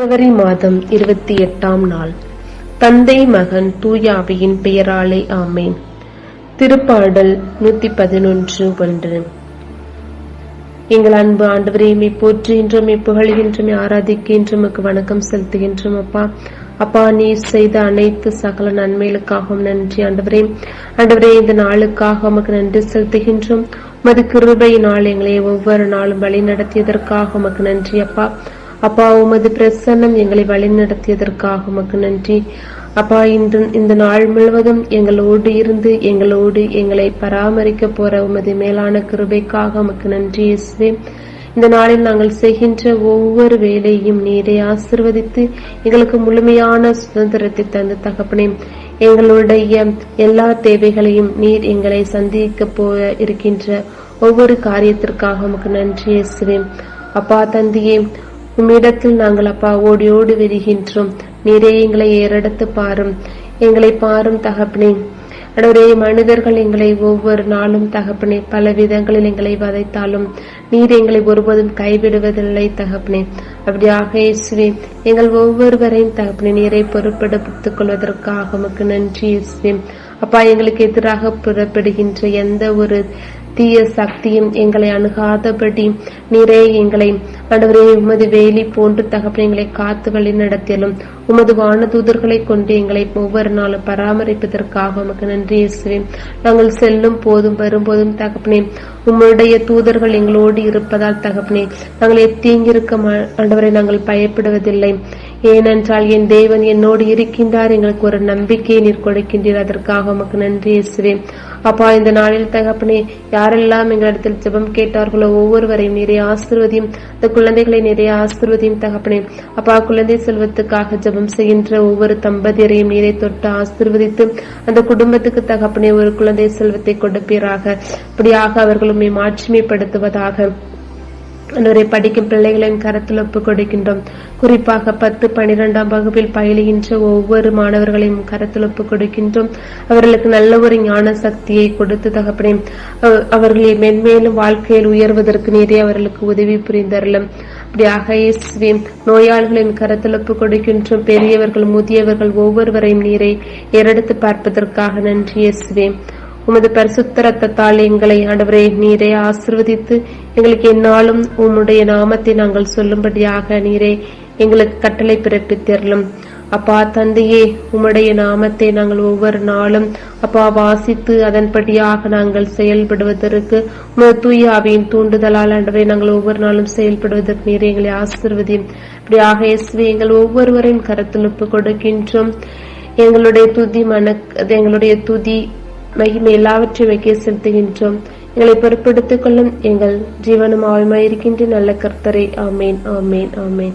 பிப்ரவரி மாதம் இருபத்தி எட்டாம் நாள். தந்தை மகன் தூயாவியின் பெயராலே ஆமேன். திருப்பாடல் நூத்தி பதினொன்று ஒன்று. எங்கள் அன்பு ஆண்டவரையுமே மை போற்றுகின்றோம் மை ஆராதிக்கின்றோம் வணக்கம் செலுத்துகின்றோம் அப்பா. அப்பா நீர் செய்த அனைத்து சகல நன்மைகளுக்காகவும் நன்றி ஆண்டவரே. ஆண்டவரே இந்த நாளுக்காக உமக்கு நன்றி செலுத்துகின்றோம். மது கிருபையினால் எங்களை ஒவ்வொரு நாளும் வழி நடத்தியதற்காக உமக்கு நன்றி அப்பா. அப்பா உமது பிரசன்னம் எங்களை வழிநடத்தியதற்காக உமக்கு நன்றி. அப்பா இன்று இந்த நாள் முழுவதும் எங்களோடு இருந்து எங்களோடு எங்களை பராமரிக்க போற உமது மேலான கிருபைக்காக உமக்கு நன்றி இயேசுவே. இந்த நாளில் நாங்கள் செய்கின்ற ஒவ்வொரு வேலையும் நீரை ஆசிர்வதித்து எங்களுக்கு முழுமையான சுதந்திரத்தை தந்து தகப்பனே எங்களுடைய எல்லா தேவைகளையும் நீர் எங்களை சந்திக்க போக இருக்கின்ற ஒவ்வொரு காரியத்திற்காக உமக்கு நன்றி இயேசுவே. அப்பா தந்தியே உம்மிடத்தில் நாங்கள் அப்பா ஓடி ஓடி வருகின்றோம். நீரே எங்களை ஏறெடுத்து பாரும். எங்களை பாரும் தகப்பனே. அடவரே மனிதர்கள் எங்களை ஒவ்வொரு நாளும் தகப்பனே பல விதங்களில் எங்களை வதைத்தாலும் நீர் எங்களை ஒருபோதும் கைவிடுவதில்லை தகப்பனே. அப்படியாக இயேசுவே எங்கள் ஒவ்வொருவரையும் தகப்பனே நீரை பொருட்படுத்திக் கொள்வதற்காக உமக்கு நன்றி இயேசுவே. அப்பா எங்களுக்கு எதிராக புறப்படுகின்ற எந்த ஒரு தீய சக்தியும் எங்களை அணுகாதபடி நீரே எங்களை ஆண்டவரே உமது வேலி போன்று தகப்பனை எங்களை காத்துகளின் நடத்தியலும் உமது வான தூதர்களை கொண்டு எங்களை ஒவ்வொரு நாளும் பராமரிப்பதற்காக உமக்கு நன்றி இயேசுவே. நாங்கள் செல்லும் போதும் வரும்போதும் தகப்பனே உம்முடைய தூதர்கள் எங்களோடு இருப்பதால் தகப்பனே நாங்கள் எத்தீங்கிருக்க ஆண்டவரை நாங்கள் பயப்படுவதில்லை. ஏனென்றால் என் தேவன் என்னோடு இருக்கின்றார் எங்களுக்கு ஒரு நம்பிக்கையை நீர் கொடுக்கின்றீர். அதற்காக உமக்கு நன்றி இயேசுவே. அப்பா இந்த நாளில் தகப்பனே யாரெல்லாம் எங்களிடத்தில் ஜெபம் கேட்டார்களோ ஒவ்வொருவரையும் நிறைய ஆசிர்வதியும் இந்த குழந்தைகளை நிறைய ஆசிர்வதியும் தகப்பனே. அப்பா குழந்தை செல்வத்துக்காக ஜெபம் செய்கின்ற ஒவ்வொரு தம்பதியரையும் நீரை தொட்டு ஆசிர்வதித்து அந்த குடும்பத்துக்கு தகப்பனே ஒரு குழந்தை செல்வத்தை கொடுப்பீராக. அப்படியாக அவர்கள் உண்மை மாட்சிமைப்படுத்துவதாக நூறை படிக்கும் பிள்ளைகளின் கருத்தில் ஒப்புக் கொடுக்கின்றோம் குறிப்பாக பத்து பனிரெண்டாம் வகுப்பில் பயிலுகின்ற ஒவ்வொரு மாணவர்களையும் கருத்தில் ஒப்புக் கொடுக்கின்றோம் அவர்களுக்கு நல்ல ஒரு ஞான சக்தியை கொடுத்து தகப்பனே அவர்களை மென்மேலும் வாழ்க்கையில் உயர்வதற்கு நீரே அவர்களுக்கு உதவி புரிந்தரலும் அப்படியாக இயேசுவே நோயாளிகளின் கருத்தில் ஒப்புக் கொடுக்கின்றோம் பெரியவர்கள் முதியவர்கள் ஒவ்வொருவரையும் நீரை ஏறெடுத்து பார்ப்பதற்காக நன்றி இயேசுவே. உமது பரிசுத்த ரத்தத்தால் எங்களை ஆண்டவரே நீரை ஆசிர்வதித்து எங்களுக்கு என்னாலும் உம்முடைய நாமத்தை நாங்கள் சொல்லும்படியாக நீரே எங்களுக்கு கட்டளை பிறப்பித்தரலும் அப்பா தந்தையே உம்முடைய நாமத்தை நாங்கள் ஒவ்வொரு நாளும் அப்பா வாசித்து அதன்படியாக நாங்கள் செயல்படுவதற்கு உமது அவையின் தூண்டுதலால் ஆண்டவரை நாங்கள் ஒவ்வொரு நாளும் செயல்படுவதற்கு நீர் எங்களை ஆசிர்வதியும். இப்படியாக இயேசுவை எங்கள் ஒவ்வொருவரின் கருத்தில் ஒப்பு கொடுக்கின்றோம் எங்களுடைய துதி மன எங்களுடைய துதி மகிமை எல்லாவற்றையும் வைக்க செலுத்துகின்றோம். எங்களை பொறுப்படுத்திக் கொள்ளும் எங்கள் ஜீவனும் ஆழ்மாயிருக்கின்ற நல்ல கர்த்தரை. ஆமேன் ஆமேன் ஆமேன்.